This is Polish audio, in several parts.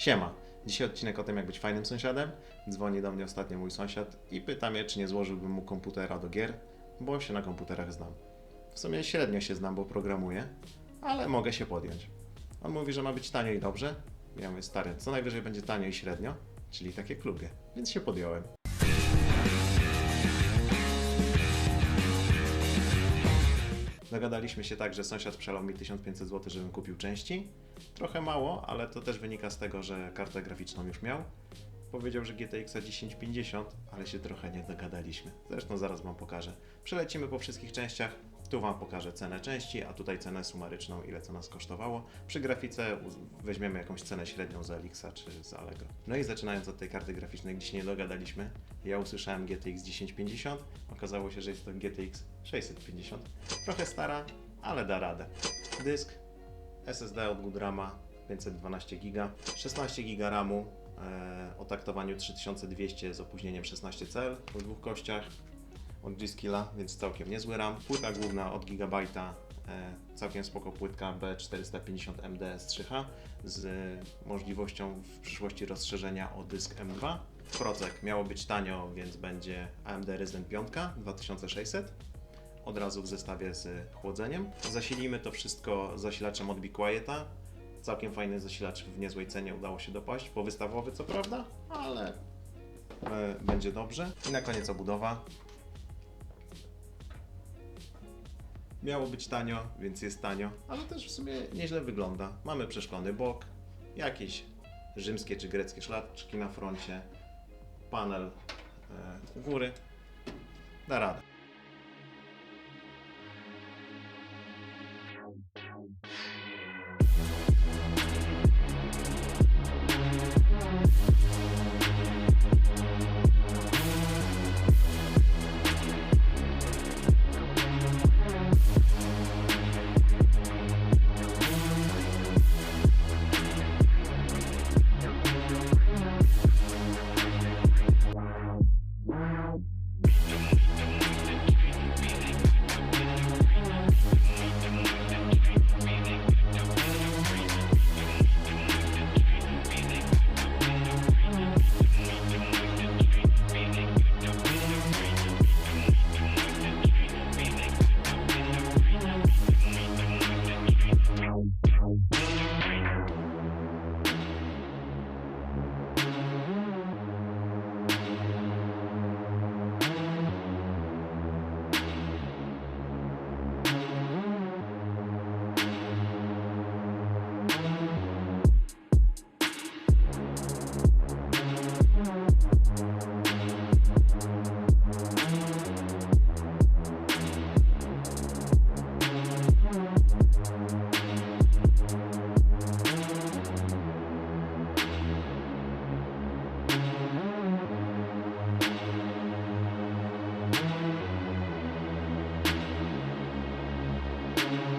Siema. Dzisiaj odcinek o tym, jak być fajnym sąsiadem. Dzwoni do mnie ostatnio mój sąsiad i pyta mnie, czy nie złożyłbym mu komputera do gier, bo się na komputerach znam. W sumie średnio się znam, bo programuję, ale mogę się podjąć. On mówi, że ma być tanio i dobrze. Ja mówię, stary, co najwyżej będzie tanio i średnio, czyli tak jak lubię, więc się podjąłem. Dogadaliśmy się tak, że sąsiad przelał mi 1500 zł, żebym kupił części. Trochę mało, ale to też wynika z tego, że kartę graficzną już miał. Powiedział, że GTX 1050, ale się trochę nie dogadaliśmy. Zresztą zaraz Wam pokażę. Przelecimy po wszystkich częściach. Tu Wam pokażę cenę części, a tutaj cenę sumaryczną, ile co nas kosztowało. Przy grafice weźmiemy jakąś cenę średnią z Elixa czy z Allegro. No i zaczynając od tej karty graficznej, gdzie się nie dogadaliśmy, ja usłyszałem GTX 1050, okazało się, że jest to GTX 650. Trochę stara, ale da radę. Dysk SSD od Goodrama 512 GB, 16 GB RAMu e, o taktowaniu 3200 z opóźnieniem 16 cel po dwóch kościach od G-Skilla, więc całkiem niezły RAM. Płyta główna od Gigabajta, e, całkiem spoko płytka B450MD S3H z e, możliwością w przyszłości rozszerzenia o dysk M2. Procek miało być tanio, więc będzie AMD Ryzen 5 2600 od razu w zestawie z chłodzeniem. Zasilimy to wszystko zasilaczem od Be Quieta. Całkiem fajny zasilacz w niezłej cenie udało się dopaść. Powystawowy co prawda, ale e, będzie dobrze. I na koniec obudowa. Miało być tanio, więc jest tanio, ale też w sumie nieźle wygląda. Mamy przeszklony bok, jakieś rzymskie czy greckie szlaczki na froncie, panel e, u góry. Da radę. Komputer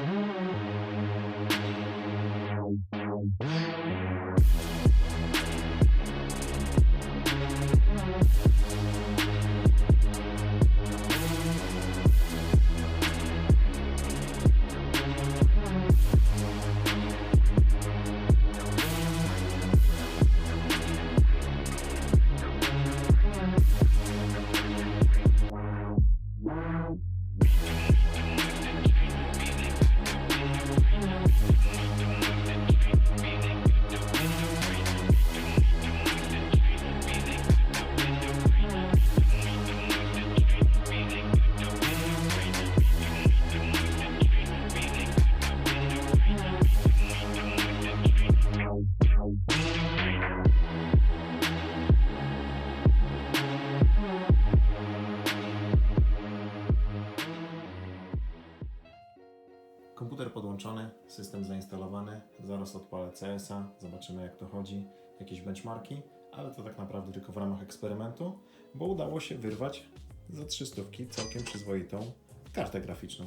zaraz odpalę CS-a, zobaczymy jak to chodzi, jakieś benchmarki, ale to tak naprawdę tylko w ramach eksperymentu, bo udało się wyrwać za 300 całkiem przyzwoitą kartę graficzną.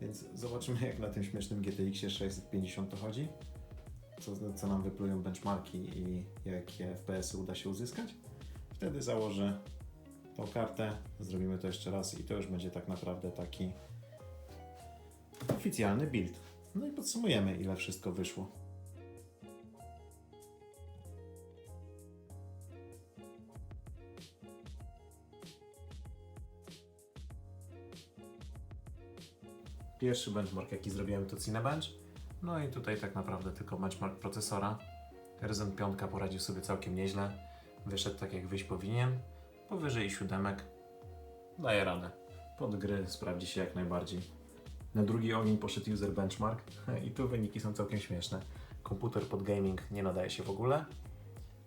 Więc zobaczymy jak na tym śmiesznym GTX 650 to chodzi, co, co nam wyplują benchmarki i jakie FPS-y uda się uzyskać. Wtedy założę tą kartę, zrobimy to jeszcze raz i to już będzie tak naprawdę taki oficjalny build. No i podsumujemy, ile wszystko wyszło. Pierwszy benchmark, jaki zrobiłem, to Cinebench. No i tutaj tak naprawdę tylko benchmark procesora. Ryzen 5 poradził sobie całkiem nieźle. Wyszedł tak, jak wyjść powinien. Powyżej siódemek daje radę. Pod gry sprawdzi się jak najbardziej. Na drugi ogień poszedł user benchmark i tu wyniki są całkiem śmieszne. Komputer pod gaming nie nadaje się w ogóle.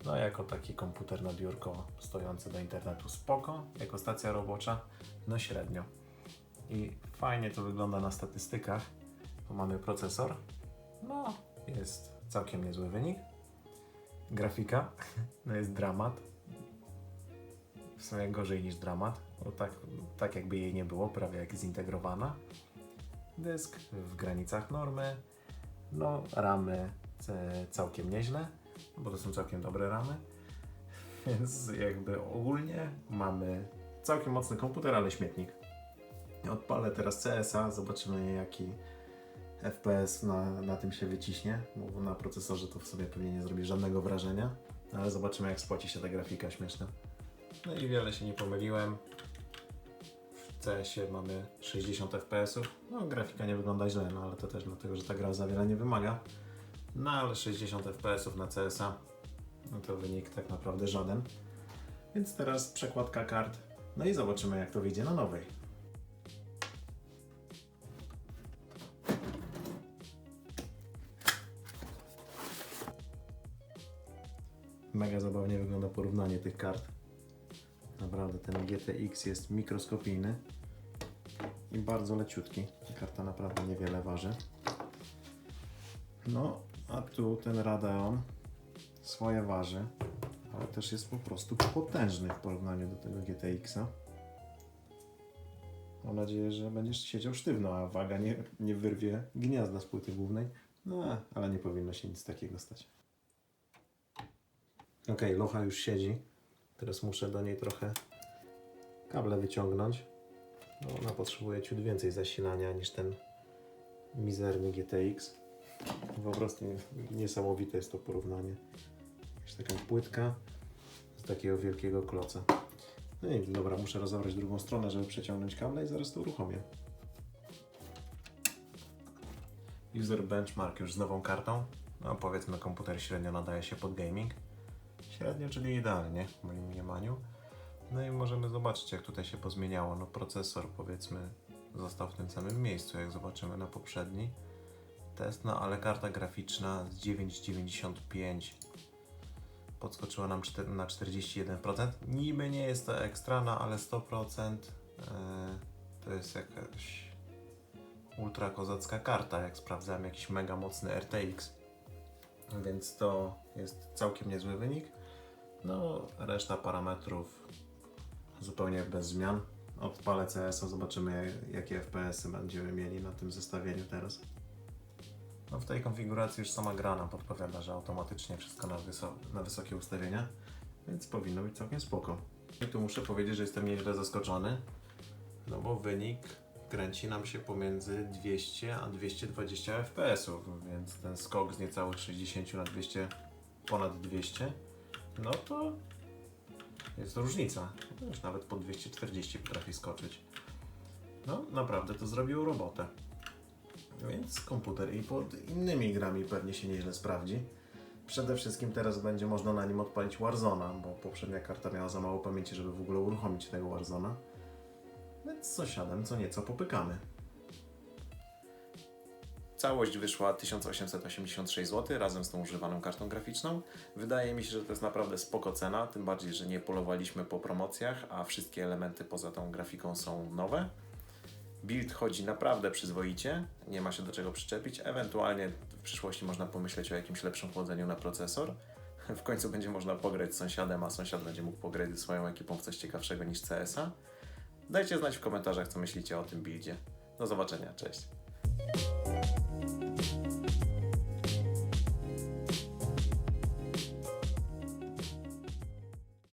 No jako taki komputer na biurko stojący do internetu spoko, jako stacja robocza no średnio. I fajnie to wygląda na statystykach, bo mamy procesor, no jest całkiem niezły wynik. Grafika, no jest dramat. W sumie gorzej niż dramat, bo tak, tak jakby jej nie było, prawie jak zintegrowana. Dysk w granicach normy, no ramy c- całkiem nieźle, bo to są całkiem dobre ramy. Więc jakby ogólnie mamy całkiem mocny komputer, ale śmietnik. Odpalę teraz CSA, zobaczymy jaki FPS na, na tym się wyciśnie, bo na procesorze to w sobie pewnie nie zrobi żadnego wrażenia, ale zobaczymy jak spłaci się ta grafika śmieszna. No i wiele się nie pomyliłem. W CS-ie mamy 60 FPS. No grafika nie wygląda źle, no ale to też dlatego, że ta gra za wiele nie wymaga. No ale 60 FPS na CSa no to wynik tak naprawdę żaden. Więc teraz przekładka kart. No i zobaczymy jak to wyjdzie na nowej. Mega zabawnie wygląda porównanie tych kart. Naprawdę ten GTX jest mikroskopijny i bardzo leciutki. Karta naprawdę niewiele waży. No, a tu ten Radeon swoje waży, ale też jest po prostu potężny w porównaniu do tego GTX-a. Mam nadzieję, że będziesz siedział sztywno, a waga nie, nie wyrwie gniazda z płyty głównej. No, ale nie powinno się nic takiego stać. Ok, locha już siedzi. Teraz muszę do niej trochę kable wyciągnąć. No, ona potrzebuje ciut więcej zasilania niż ten mizerny GTX. Po prostu niesamowite jest to porównanie. Jest taka płytka z takiego wielkiego kloca. No i dobra, muszę rozebrać drugą stronę, żeby przeciągnąć kable i zaraz to uruchomię. User benchmark już z nową kartą. No powiedzmy komputer średnio nadaje się pod gaming. Średnio, czyli idealnie w moim mniemaniu. No i możemy zobaczyć jak tutaj się pozmieniało. No procesor powiedzmy został w tym samym miejscu jak zobaczymy na poprzedni test, no ale karta graficzna z 9,95 podskoczyła nam na 41%. Niby nie jest to ekstra, no ale 100% yy, to jest jakaś ultra kozacka karta, jak sprawdzałem jakiś mega mocny RTX. Więc to jest całkiem niezły wynik. No, reszta parametrów zupełnie bez zmian. Odpalę CS-a, zobaczymy jakie FPS-y będziemy mieli na tym zestawieniu teraz. No w tej konfiguracji już sama gra nam podpowiada, że automatycznie wszystko na, na wysokie ustawienia, więc powinno być całkiem spoko. I tu muszę powiedzieć, że jestem nieźle zaskoczony, no bo wynik kręci nam się pomiędzy 200 a 220 fps-ów, więc ten skok z niecałych 60 na 200, ponad 200, no to jest różnica. Już nawet po 240 potrafi skoczyć. No, naprawdę to zrobiło robotę. Więc komputer i pod innymi grami pewnie się nieźle sprawdzi. Przede wszystkim teraz będzie można na nim odpalić Warzona, bo poprzednia karta miała za mało pamięci, żeby w ogóle uruchomić tego Warzona. Więc z sąsiadem co nieco popykamy. Całość wyszła 1886 zł razem z tą używaną kartą graficzną. Wydaje mi się, że to jest naprawdę spoko cena, tym bardziej, że nie polowaliśmy po promocjach, a wszystkie elementy poza tą grafiką są nowe. Build chodzi naprawdę przyzwoicie, nie ma się do czego przyczepić. Ewentualnie w przyszłości można pomyśleć o jakimś lepszym chłodzeniu na procesor. W końcu będzie można pograć z sąsiadem, a sąsiad będzie mógł pograć ze swoją ekipą w coś ciekawszego niż CS-a. Dajcie znać w komentarzach, co myślicie o tym buildzie. Do zobaczenia, cześć.